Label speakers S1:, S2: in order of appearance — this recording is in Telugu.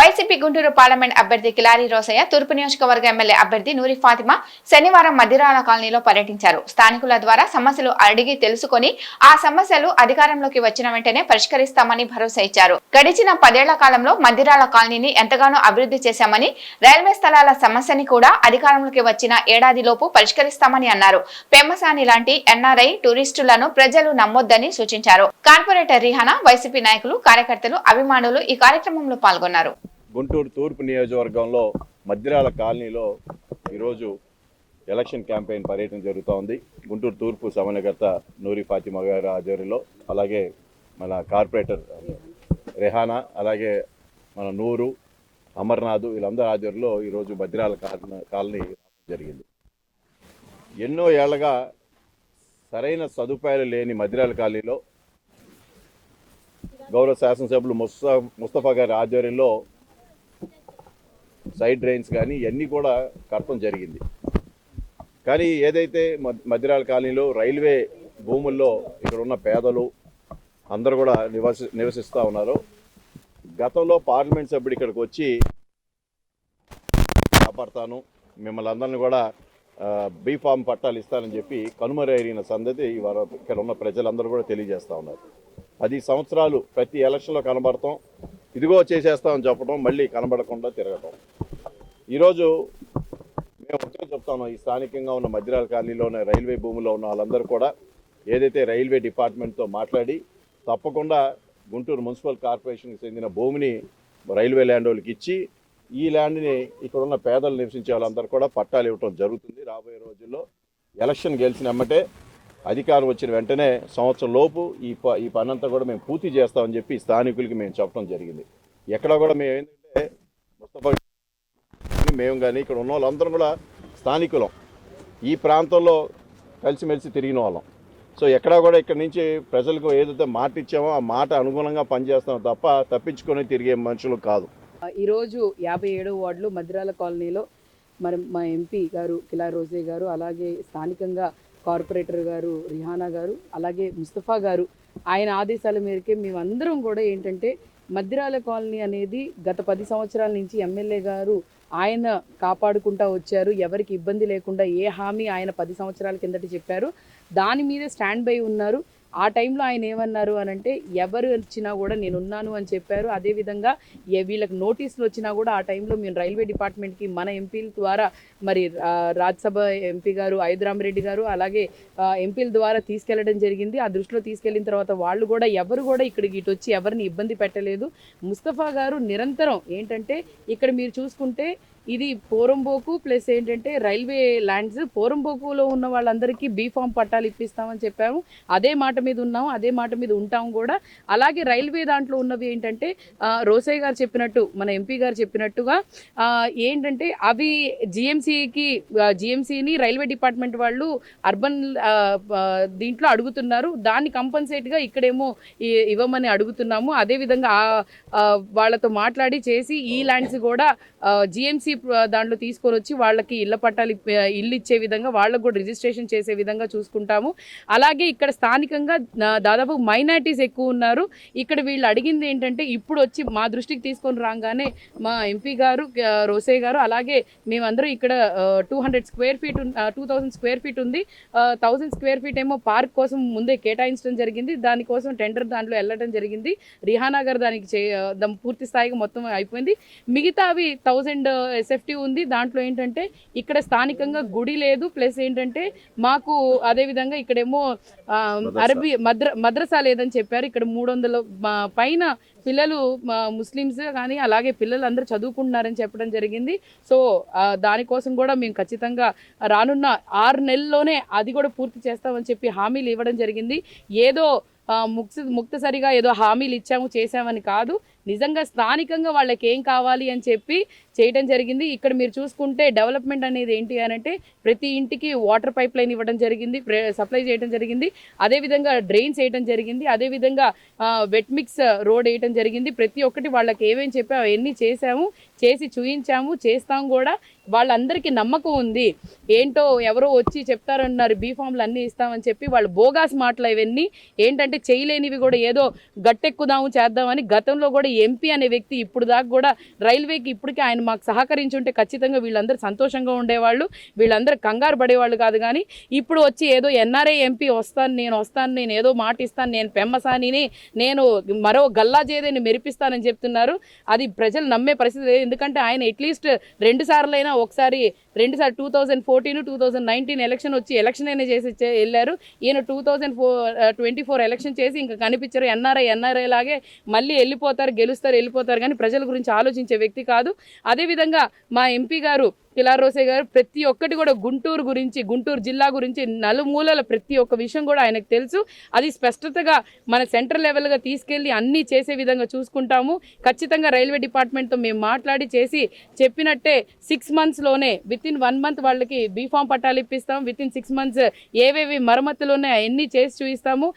S1: వైసీపీ గుంటూరు పార్లమెంట్ అభ్యర్థి కిలారి రోసయ్య తూర్పు నియోజకవర్గ ఎమ్మెల్యే అభ్యర్థి నూరి ఫాతిమా శనివారం మదిరాల కాలనీలో పర్యటించారు. స్థానికుల ద్వారా సమస్యలు అడిగి తెలుసుకొని ఆ సమస్యలు అధికారంలోకి వచ్చిన వెంటనే పరిష్కరిస్తామని భరోసా ఇచ్చారు. గడిచిన పదేళ్ళ కాలంలో మందిరాల కాలనీని ఎంతగానో అభివృద్ధి చేశామని రైల్వే స్థలాల సమస్యని కూడా అధికారంలోకి వచ్చిన ఏడాదిలోపు పరిష్కరిస్తామని అన్నారు. పెమ్మసాని లాంటి ఎన్ఆర్ఐ టూరిస్టులను ప్రజలు నమ్మొద్దని సూచించారు. కార్పొరేటర్ రిహానా వైసీపీ నాయకులు కార్యకర్తలు అభిమానులు ఈ కార్యక్రమంలో పాల్గొన్నారు.
S2: గుంటూరు తూర్పు నియోజకవర్గంలో మద్దిరాల కాలనీలో ఈరోజు ఎలక్షన్ క్యాంపెయిన్ పర్యటన జరుగుతూ ఉంది. గుంటూరు తూర్పు సమన్వయకర్త నూరి ఫాతిమా గారి ఆధ్వర్యంలో అలాగే మన కార్పొరేటర్ రెహానా అలాగే మన నూరు అమర్నాథ్ వీళ్ళందరి ఆధ్వర్యంలో ఈరోజు మద్దిరాల కాలనీ కాలనీ జరిగింది. ఎన్నో ఏళ్ళగా సరైన సదుపాయాలు లేని మద్దిరాల కాలనీలో గౌరవ శాసనసభ్యులు ముస్తా ముస్తఫా గారి ఆధ్వర్యంలో సైడ్ డ్రైన్స్ కానీ ఇవన్నీ కూడా కట్టడం జరిగింది. కానీ ఏదైతే మద్- మద్దిరాల కాలనీలో రైల్వే భూముల్లో ఇక్కడ ఉన్న పేదలు అందరూ కూడా నివసి నివసిస్తూ ఉన్నారో. గతంలో పార్లమెంట్ సభ్యుడు ఇక్కడికి వచ్చి కాపాడతాను మిమ్మల్ని అందరిని కూడా బీ ఫామ్ పట్టాలు ఇస్తానని చెప్పి కనుమరైన సందతి ఇవాళ ఇక్కడ ఉన్న ప్రజలందరూ కూడా తెలియజేస్తూ ఉన్నారు. పది సంవత్సరాలు ప్రతి ఎలక్షన్లో కనబడతాం ఇదిగో చేసేస్తామని చెప్పడం మళ్ళీ కనబడకుండా తిరగటం. ఈరోజు మేము ఒకటే చెప్తాను ఈ స్థానికంగా ఉన్న మధ్యరాల కాలనీలోనే రైల్వే భూమిలో ఉన్న వాళ్ళందరూ కూడా ఏదైతే రైల్వే డిపార్ట్మెంట్తో మాట్లాడి తప్పకుండా గుంటూరు మున్సిపల్ కార్పొరేషన్కి చెందిన భూమిని రైల్వే ల్యాండ్ వాళ్ళకి ఇచ్చి ఈ ల్యాండ్ని ఇక్కడ ఉన్న పేదలు నివసించే వాళ్ళందరూ కూడా పట్టాలు ఇవ్వటం జరుగుతుంది. రాబోయే రోజుల్లో ఎలక్షన్ గెలిచిన ఎమ్మటే అధికారం వచ్చిన వెంటనే సంవత్సరం లోపు ఈ ప ఈ పనంతా కూడా మేము పూర్తి చేస్తామని చెప్పి స్థానికులకి మేము చెప్పడం జరిగింది. ఎక్కడ కూడా మేము ఏంటంటే మేము కానీ ఇక్కడ ఉన్న వాళ్ళందరం కూడా స్థానికులం. ఈ ప్రాంతంలో కలిసిమెలిసి తిరిగిన వాళ్ళం సో ఎక్కడా కూడా ఇక్కడ నుంచి ప్రజలకు ఏదైతే మాట ఇచ్చామో ఆ మాట అనుగుణంగా పనిచేస్తాం తప్ప తప్పించుకొని తిరిగే మనుషులు కాదు.
S3: ఈరోజు యాభై ఏడవ వార్డులో మద్రాల కాలనీలో మరి మా ఎంపీ గారు కిలా రోజే గారు అలాగే స్థానికంగా కార్పొరేటర్ గారు రిహానా గారు అలాగే ముస్తఫా గారు ఆయన ఆదేశాల మేరకే మేమందరం కూడా ఏంటంటే మద్రాల కాలనీ అనేది గత పది సంవత్సరాల నుంచి ఎమ్మెల్యే గారు ఆయన కాపాడుకుంటా వచ్చారు. ఎవరికి ఇబ్బంది లేకుండా ఏ హామీ ఆయన పది సంవత్సరాల కిందట చెప్పారు. దాని మీద స్టాండ్ బై ఉన్నారు. ఆ టైంలో ఆయన ఏమన్నారు అని అంటే ఎవరు వచ్చినా కూడా నేను ఉన్నాను అని చెప్పారు. అదేవిధంగా వీళ్ళకి నోటీసులు వచ్చినా కూడా ఆ టైంలో మేము రైల్వే డిపార్ట్మెంట్కి మన ఎంపీల ద్వారా మరి రాజ్యసభ ఎంపీ గారు ఐదురామరెడ్డి గారు అలాగే ఎంపీల ద్వారా తీసుకెళ్ళడం జరిగింది. ఆ దృష్టిలో తీసుకెళ్ళిన తర్వాత వాళ్ళు కూడా ఎవరు కూడా ఇక్కడికి ఇటు వచ్చి ఎవరిని ఇబ్బంది పెట్టలేదు. ముస్తఫా గారు నిరంతరం ఏంటంటే ఇక్కడ మీరు చూసుకుంటే ఇది పోరంబోకు ప్లస్ ఏంటంటే రైల్వే ల్యాండ్స్. పోరంబోకులో ఉన్న వాళ్ళందరికీ బీ ఫామ్ పట్టాలు ఇప్పిస్తామని చెప్పాము. అదే మాట మీద ఉన్నాము అదే మాట మీద ఉంటాం కూడా. అలాగే రైల్వే దాంట్లో ఉన్నవి ఏంటంటే రోసయ్య గారు చెప్పినట్టు మన ఎంపీ గారు చెప్పినట్టుగా ఏంటంటే అవి జిఎంసీకి జిఎంసీని రైల్వే డిపార్ట్మెంట్ వాళ్ళు అర్బన్ దీంట్లో అడుగుతున్నారు. దాన్ని కంపల్సేట్గా ఇక్కడేమో ఇవ్వమని అడుగుతున్నాము. అదేవిధంగా వాళ్ళతో మాట్లాడి చేసి ఈ ల్యాండ్స్ కూడా జిఎంసీ దాంట్లో తీసుకొని వచ్చి వాళ్ళకి ఇళ్ళ పట్టాలు ఇల్లు ఇచ్చే విధంగా వాళ్ళకు కూడా రిజిస్ట్రేషన్ చేసే విధంగా చూసుకుంటాము. అలాగే ఇక్కడ స్థానికంగా దాదాపు మైనార్టీస్ ఎక్కువ ఉన్నారు. ఇక్కడ వీళ్ళు అడిగింది ఏంటంటే ఇప్పుడు వచ్చి మా దృష్టికి తీసుకొని రాగానే మా ఎంపీ గారు రోసే గారు అలాగే మేమందరం ఇక్కడ two hundred square feet two thousand square feet ఉంది. థౌసండ్ స్క్వేర్ ఫీట్ ఏమో పార్క్ కోసం ముందే కేటాయించడం జరిగింది. దానికోసం టెండర్ దాంట్లో వెళ్ళడం జరిగింది. రిహానా గారు దానికి చే పూర్తి స్థాయిగా మొత్తం అయిపోయింది. మిగతా అవి థౌజండ్ ఎస్ఎఫ్టీ ఉంది. దాంట్లో ఏంటంటే ఇక్కడ స్థానికంగా గుడి లేదు. ప్లస్ ఏంటంటే మాకు అదే విధంగా ఇక్కడేమో అరబీ మద్ర మద్రసా లేదని చెప్పారు. ఇక్కడ మూడు వందల పైన పిల్లలు ముస్లిమ్స్ కానీ అలాగే పిల్లలు అందరూ చదువుకుంటున్నారని చెప్పడం జరిగింది. సో దానికోసం కూడా మేము ఖచ్చితంగా రానున్న ఆరు నెలల్లోనే అది కూడా పూర్తి చేస్తామని చెప్పి హామీలు ఇవ్వడం జరిగింది. ఏదో ముక్త ముక్తసరిగా ఏదో హామీలు ఇచ్చాము చేసామని కాదు. నిజంగా స్థానికంగా వాళ్ళకి ఏం కావాలి అని చెప్పి చేయడం జరిగింది. ఇక్కడ మీరు చూసుకుంటే డెవలప్మెంట్ అనేది ఏంటి అని అంటే ప్రతి ఇంటికి వాటర్ పైప్ లైన్ ఇవ్వడం జరిగింది సప్లై చేయడం జరిగింది. అదేవిధంగా డ్రైన్స్ వేయడం జరిగింది. అదేవిధంగా వెట్ మిక్స్ రోడ్ వేయడం జరిగింది. ప్రతి ఒక్కటి వాళ్ళకి ఏమేమి చెప్పాము అవన్నీ చేసాము చేసి చూయించాము చేస్తాం కూడా. వాళ్ళందరికీ నమ్మకం ఉంది. ఏంటో ఎవరో వచ్చి చెప్తారన్నారు బీఫామ్లు అన్నీ ఇస్తామని చెప్పి వాళ్ళు బోగాస్ మాటలు ఇవన్నీ ఏంటంటే చేయలేనివి కూడా ఏదో గట్టెక్కుదాము చేద్దామని గతంలో కూడా ఎంపీ అనే వ్యక్తి ఇప్పుడు దాకా కూడా రైల్వేకి ఇప్పటికే ఆయన మాకు సహకరించుంటే ఖచ్చితంగా వీళ్ళందరూ సంతోషంగా ఉండేవాళ్ళు. వీళ్ళందరూ కంగారు పడేవాళ్ళు కాదు కానీ ఇప్పుడు వచ్చి ఏదో ఎన్ఆర్ఐ ఎంపీ వస్తాను నేను వస్తాను నేను ఏదో మాట ఇస్తాను నేను పెమ్మసానిని నేను మరో గల్లా చేదేని మెరిపిస్తానని చెప్తున్నారు. అది ప్రజలు నమ్మే పరిస్థితి లేదు. ఎందుకంటే ఆయన అట్లీస్ట్ రెండు సార్లైనా ఒకసారి రెండు సార్లు two thousand fourteen two thousand nineteen election వచ్చి ఎలక్షన్ అయినా చేసి వెళ్ళారు. ఈయన two thousand four twenty four election చేసి ఇంకా కనిపించరు. ఎన్ఆర్ఐ ఎన్ఆర్ఐ లాగే మళ్ళీ వెళ్ళిపోతారు గెలుస్తారు వెళ్ళిపోతారు. కానీ ప్రజల గురించి ఆలోచించే వ్యక్తి కాదు. అదేవిధంగా మా ఎంపీ గారు కిలారోసే గారు ప్రతి ఒక్కటి కూడా గుంటూరు గురించి గుంటూరు జిల్లా గురించి నలుమూలల ప్రతి ఒక్క విషయం కూడా ఆయనకు తెలుసు. అది స్పష్టతగా మన సెంట్రల్ లెవెల్గా తీసుకెళ్ళి అన్నీ చేసే విధంగా చూసుకుంటాము. ఖచ్చితంగా రైల్వే డిపార్ట్మెంట్తో మేము మాట్లాడి చేసి చెప్పినట్టే సిక్స్ మంత్స్లోనే విత్ ఇన్ వన్ మంత్ వాళ్ళకి బీఫామ్ పట్టాలు ఇప్పిస్తాం. విత్ ఇన్ సిక్స్ మంత్స్ ఏవేవి మరమ్మతులు ఉన్నాయో అన్ని చేసి చూపిస్తాము.